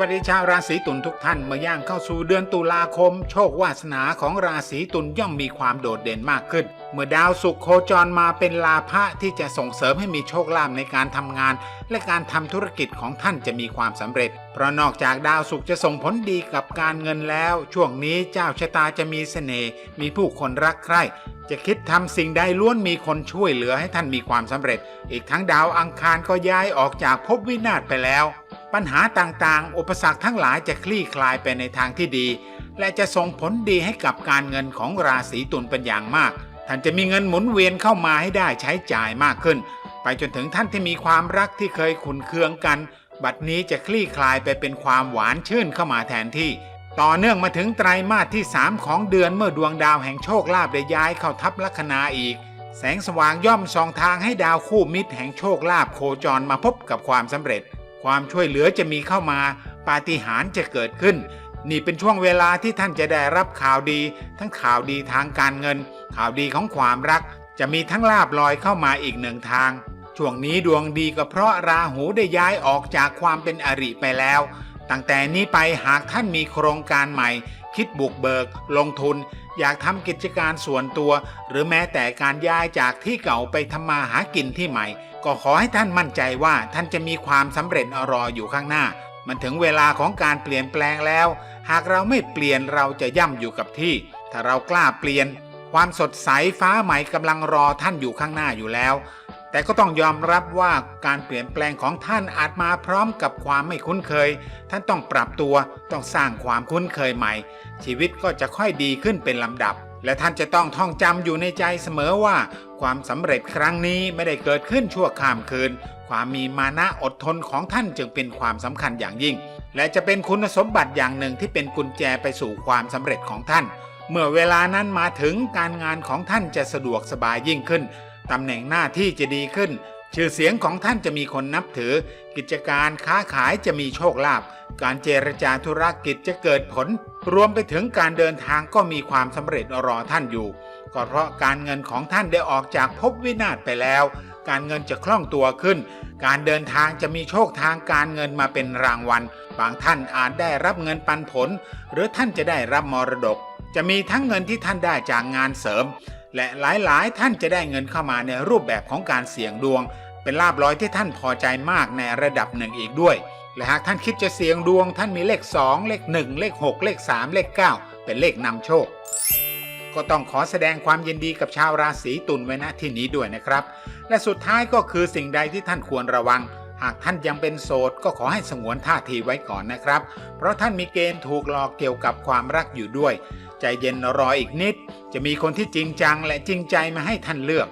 วัสดีชาวราศีตุลทุกท่านเมื่อย่างเข้าสู่เดือนตุลาคม โชควาสนาของราศีตุลย่อมมีความโดดเด่นมากขึ้น เมื่อดาวศุกร์โคจรมาเป็นลาภะที่จะส่งเสริมให้มีโชคลาภในการทำงาน และการทำธุรกิจของท่านจะมีความสำเร็จ เพราะนอกจากดาวศุกร์จะส่งผลดีกับการเงินแล้ว ช่วงนี้เจ้าชะตาจะมีเสน่ห์มีผู้คนรักใคร่จะคิดทำสิ่งใดล้วนมีคนช่วยเหลือให้ท่านมีความสำเร็จ อีกทั้งดาวอังคารก็ย้ายออกจากภพวินาศไปแล้ว ปัญหาต่างๆ อุปสรรคทั้งหลายจะคลี่คลายไปในทางที่ดี และจะส่งผลดีให้กับการเงินของราศีตุลเป็นอย่างมาก ท่านจะมีเงินหมุนเวียนเข้ามาให้ได้ใช้จ่ายมากขึ้น ไปจนถึงท่านที่มีความรักที่เคยขุนเคืองกัน บัดนี้จะคลี่คลายไปเป็นความหวานชื่นเข้ามาแทนที่ ต่อเนื่องมาถึงไตรมาสที่ 3 ของเดือนเมื่อดวงดาวแห่งโชคลาภได้ย้ายเข้าทับลัคนาอีกแสงสว่างย่อมส่องทางให้ดาวคู่มิตรแห่งโชคลาภโคจรมาพบกับความสำเร็จ ความช่วยเหลือจะมีเข้ามา ปาฏิหาริย์จะเกิดขึ้น นี่เป็นช่วงเวลาที่ท่านจะได้รับข่าวดี ทั้งข่าวดีทางการเงิน ข่าวดีของความรัก จะมีทั้งลาบลอยเข้ามาอีกหนึ่งทาง ช่วงนี้ดวงดีก็เพราะราหูได้ย้ายออกจากความเป็นอริไปแล้ว ตั้งแต่นี้ไปหากท่านมีโครงการใหม่ คิดบุกเบิก ลงทุน อยากทำกิจการส่วนตัว หรือแม้แต่การย้ายจากที่เก่าไปทำมาหากินที่ใหม่ ก็ขอให้ท่านมั่นใจว่าท่านจะมีความสำเร็จอรออยู่ข้างหน้า มันถึงเวลาของการเปลี่ยนแปลงแล้ว หากเราไม่เปลี่ยนเราจะย่ำอยู่กับที่ ถ้าเรากล้าเปลี่ยน ความสดใสฟ้าใหม่กำลังรอท่านอยู่ข้างหน้าอยู่แล้ว แต่ก็ต้องยอมรับว่าการเปลี่ยนแปลงของท่านอาจมาพร้อมกับความไม่คุ้นเคย ท่านต้องปรับตัวต้องสร้างความคุ้นเคยใหม่ ชีวิตก็จะค่อยดีขึ้นเป็นลำดับ และท่านจะต้องท่องจำอยู่ในใจเสมอว่า ความสำเร็จครั้งนี้ไม่ได้เกิดขึ้นชั่วข้ามคืน ความมีมานะอดทนของท่านจึงเป็นความสำคัญอย่างยิ่ง และจะเป็นคุณสมบัติอย่างหนึ่งที่เป็นกุญแจไปสู่ความสำเร็จของท่าน เมื่อเวลานั้นมาถึงการงานของท่านจะสะดวกสบายยิ่งขึ้น ตำแหน่งหน้าที่จะดีขึ้น ชื่อเสียงของท่านจะมีคนนับถือ กิจการค้าขายจะมีโชคลาภการเจรจาธุรกิจจะเกิดผล รวมไปถึงการเดินทางก็มีความสำเร็จรอท่านอยู่ ก็เพราะการเงินของท่านได้ออกจากภพวินาศไปแล้ว การเงินจะคล่องตัวขึ้น การเดินทางจะมีโชคทางการเงินมาเป็นรางวัล บางท่านอาจได้รับเงินปันผล หรือท่านจะได้รับมรดก จะมีทั้งเงินที่ท่านได้จากงานเสริม และหลายๆ ท่านจะได้เงินเข้ามาในรูปแบบของการเสี่ยงดวง เป็นลาบร้อยที่ท่านพอใจมากในระดับหนึ่งอีกด้วย และหากท่านคิดจะเสี่ยงดวง ท่านมีเลข 2 เลข 1 เลข 6 เลข 3 เลข 9 เป็นเลขนำโชค ก็ต้องขอแสดงความยินดีกับชาวราศีตุลไว้ณที่นี้ด้วยนะครับ และสุดท้ายก็คือสิ่งใดที่ท่านควรระวังากท่านยังเป็นโสดก็ขอให้สงวนท่าทีไว้ก่อนนะครับ เพราะท่านมีเกณฑ์ถูกหลอกเกี่ยวกับความรักอยู่ด้วย ใจเย็นรออีกนิด จะมีคนที่จริงจังและจริงใจมาให้ท่านเลือก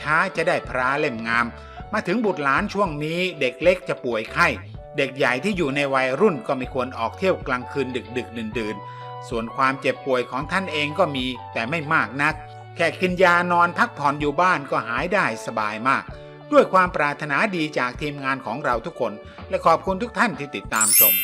ช้าๆจะได้พระเล่มงาม มาถึงบุตรหลานช่วงนี้เด็กเล็กจะป่วยไข้ เด็กใหญ่ที่อยู่ในวัยรุ่นก็ไม่ควรออกเที่ยวกลางคืนดึกดึกดื่นดื่นๆ ส่วนความเจ็บป่วยของท่านเองก็มีแต่ไม่มากนัก แค่กินยานอนพักผ่อนอยู่บ้านก็หายได้สบายมาก ด้วยความปรารถนาดีจากทีมงานของเราทุกคน และขอบคุณทุกท่านที่ติดตามชม